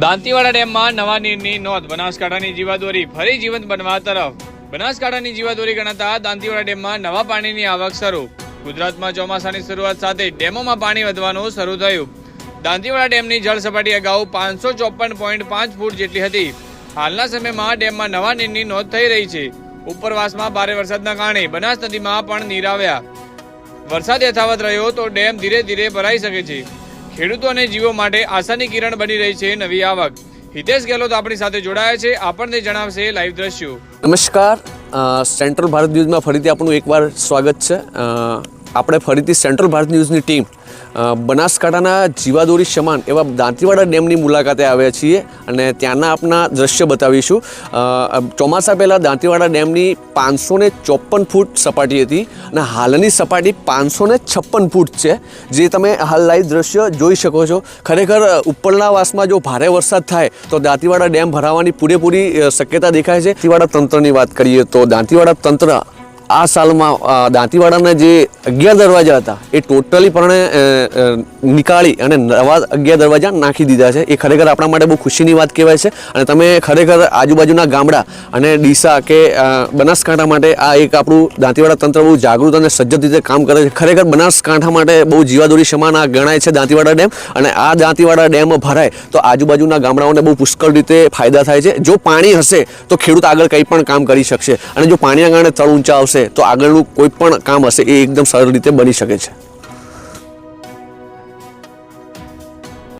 દાંતીવાડા ડેમમાં નવા નીરની નોંધ. બનાસકાંઠાની જીવાદોરી ફરી જીવંત બનવા તરફ. બનાસકાંઠાની જીવાદોરી ગણાતા દાંતીવાડા ડેમમાં નવા પાણીની આવક શરૂ. ગુજરાતમાં ચોમાસાની શરૂઆત સાથે ડેમોમાં પાણી વધવાનું શરૂ થયું. દાંતીવાડા ડેમની જળ સપાટી અગાઉ પાંચસો ચોપન પોઈન્ટ પાંચ ફૂટ જેટલી હતી. હાલના સમયમાં ડેમમાં નવા નીરની નોંધ થઈ રહી છે. ઉપરવાસમાં ભારે વરસાદના કારણે બનાસ નદીમાં પણ નીર આવ્યા. વરસાદ યથાવત રહ્યો તો ડેમ ધીરે ધીરે ભરાઈ શકે છે. ખેડૂતો અને જીવો માટે આશાની કિરણ બની રહી છે નવી આવક. હિતેશ ગેહલોત આપણી સાથે જોડાયા છે. આપણને જણાવશે લાઈવ દ્રશ્યો. નમસ્કાર. સેન્ટ્રલ ભારત ન્યૂઝમાં ફરીથી આપણું એકવાર સ્વાગત છે. આપણે ફરીથી સેન્ટ્રલ ભારત ન્યૂઝની ટીમ બનાસકાંઠાના જીવાદોરી સમાન એવા દાંતીવાડા ડેમની મુલાકાતે આવ્યા છીએ અને ત્યાંના આપના દ્રશ્ય બતાવીશું. ચોમાસા પહેલાં દાંતીવાડા ડેમની પાંચસો ને ચોપન ફૂટ સપાટી હતી અને હાલની સપાટી પાંચસો ને છપ્પન ફૂટ છે, જે તમે હાલ લાઈવ દ્રશ્ય જોઈ શકો છો. ખરેખર ઉપરના વાસમાં જો ભારે વરસાદ થાય, તો દાંતીવાડા ડેમ ભરાવાની પૂરેપૂરી શક્યતા દેખાય છે. દાંતીવાડા તંત્રની વાત કરીએ તો દાંતીવાડા તંત્ર આ સાલમાં દાંતીવાડાના જે અગિયાર દરવાજા હતા, એ ટોટલી પણ નીકાળી અને નવા અગિયાર દરવાજા નાખી દીધા છે. એ ખરેખર આપણા માટે બહુ ખુશીની વાત કહેવાય છે. અને તમે ખરેખર આજુબાજુના ગામડા અને ડીસા કે બનાસકાંઠા માટે આ એક આપણું દાંતીવાડા તંત્ર બહુ જાગૃત અને સજ્જત રીતે કામ કરે છે. ખરેખર બનાસકાંઠા માટે બહુ જીવાદોરી સમાન આ ગણાય છે દાંતીવાડા ડેમ. અને આ દાંતીવાડા ડેમ ભરાય તો આજુબાજુના ગામડાઓને બહુ પુષ્કળ રીતે ફાયદા થાય છે. જો પાણી હશે તો ખેડૂત આગળ કંઈ પણ કામ કરી શકશે. અને જો પાણીના કારણે તળ ઊંચા આવશે તો આગળનું કોઈ પણ કામ હશે એ એકદમ સરળ રીતે બની શકે છે.